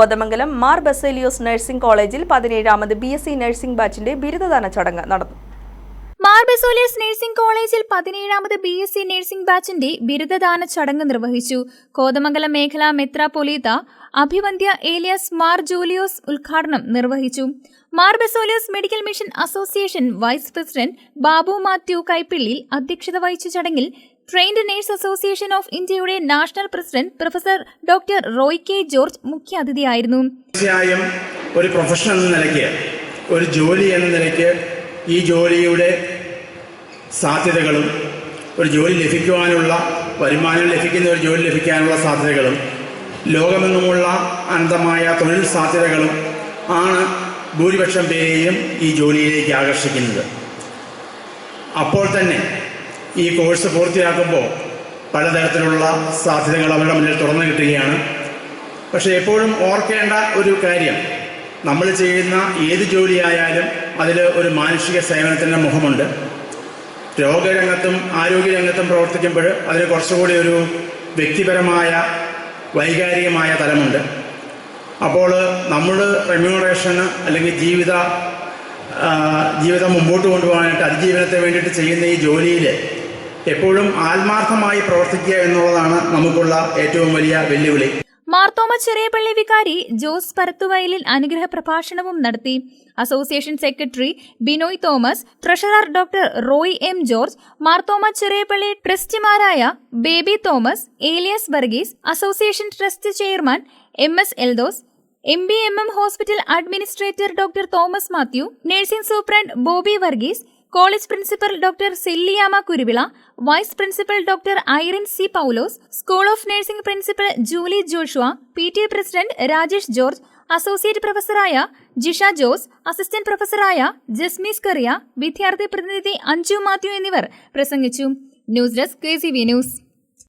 Kothamangalam Mar Baselios nursing കോളേജിൽ പതിനേഴാമത് B S C nursing ബാച്ചിന്റെ ബിരുദദാന ചടങ്ങ് നടന്നു. മാർ ബെസോലിയസ് നഴ്സിംഗ് കോളേജിൽ പതിനേഴാമത് ബി എസ് സി നഴ്സിംഗ് ബാച്ചിന്റെ ബിരുദദാന ചടങ്ങ് നിർവഹിച്ചു. കോതമംഗലം മേഖല മെത്രാപൊലീത്ത അഭിവന്ധ്യ ഏലിയാസ് മാർ ജൂലിയോസ് ഉദ്ഘാടനം നിർവഹിച്ചു. Mar Baselios medical mission association vice president Babu Mathew Kaippilly അധ്യക്ഷത വഹിച്ച ചടങ്ങിൽ ട്രെയിൻഡ് നഴ്സ് അസോസിയേഷൻ ഓഫ് ഇന്ത്യയുടെ national president professor doctor Roy K George മുഖ്യാതിഥിയായിരുന്നു. തീർച്ചയായും ഒരു പ്രൊഫഷൻ എന്ന നിലയ്ക്ക് ഒരു ജോലി എന്ന നിലയ്ക്ക് ഈ ജോലിയുടെ സാധ്യതകളും ഒരു ജോലി ലഭിക്കുവാനുള്ള വരുമാനം ലഭിക്കുന്ന ഒരു ജോലി ലഭിക്കാനുള്ള സാധ്യതകളും ലോകമെങ്ങുമുള്ള അനന്തമായ തൊഴിൽ സാധ്യതകളും ആണ് ഭൂരിപക്ഷം പേരെയും ഈ ജോലിയിലേക്ക് ആകർഷിക്കുന്നത്. അപ്പോൾ തന്നെ ഈ കോഴ്സ് പൂർത്തിയാക്കുമ്പോൾ പലതരത്തിലുള്ള സാധ്യതകൾ അവരുടെ മുന്നിൽ തുറന്നു കിട്ടുകയാണ്. പക്ഷേ എപ്പോഴും ഓർക്കേണ്ട ഒരു കാര്യം നമ്മൾ ചെയ്യുന്ന ഏത് ജോലിയായാലും അതിൽ ഒരു മാനുഷിക സേവനത്തിന്റെ മുഖമുണ്ട്. രോഗരംഗത്തും ആരോഗ്യരംഗത്തും പ്രവർത്തിക്കുമ്പോൾ അതിന് കുറച്ചുകൂടി ഒരു വ്യക്തിപരമായ വൈകാരികമായ തലമുണ്ട്. അപ്പോൾ നമ്മൾ റെമ്യൂണറേഷന് അല്ലെങ്കിൽ ജീവിത ജീവിതം മുമ്പോട്ട് കൊണ്ടുപോകാനായിട്ട് അതിജീവനത്തെ വേണ്ടിയിട്ട് ചെയ്യുന്ന ഈ ജോലിയിൽ എപ്പോഴും ആത്മാർത്ഥമായി പ്രവർത്തിക്കുക എന്നുള്ളതാണ് നമുക്കുള്ള ഏറ്റവും വലിയ വെല്ലുവിളി. മാർത്തോമ ചെറിയപള്ളി വികാരി ജോസ് പരത്തുവയലിൽ അനുഗ്രഹ പ്രഭാഷണവും നടത്തി. Association secretary Binoy Thomas treasurer doctor Roy M George Marthoma Cheriyapally ട്രസ്റ്റിമാരായ Baby Thomas Elias Varghese association trust chairman M S Eldhose M B M M hospital administrator doctor Thomas Mathew nursing superintendent Bobby Varghese college principal doctor Celiyamma Kuruvila vice principal doctor Irene C Paulose school of nursing principal Julie Joshua P T A president Rajesh George associate പ്രൊഫസറായ Jisha Jose assistant പ്രൊഫസറായ ജസ്മീസ് കറിയ വിദ്യാർത്ഥി പ്രതിനിധി അഞ്ജു മാത്യു എന്നിവർ പ്രസംഗിച്ചു. News desk K news.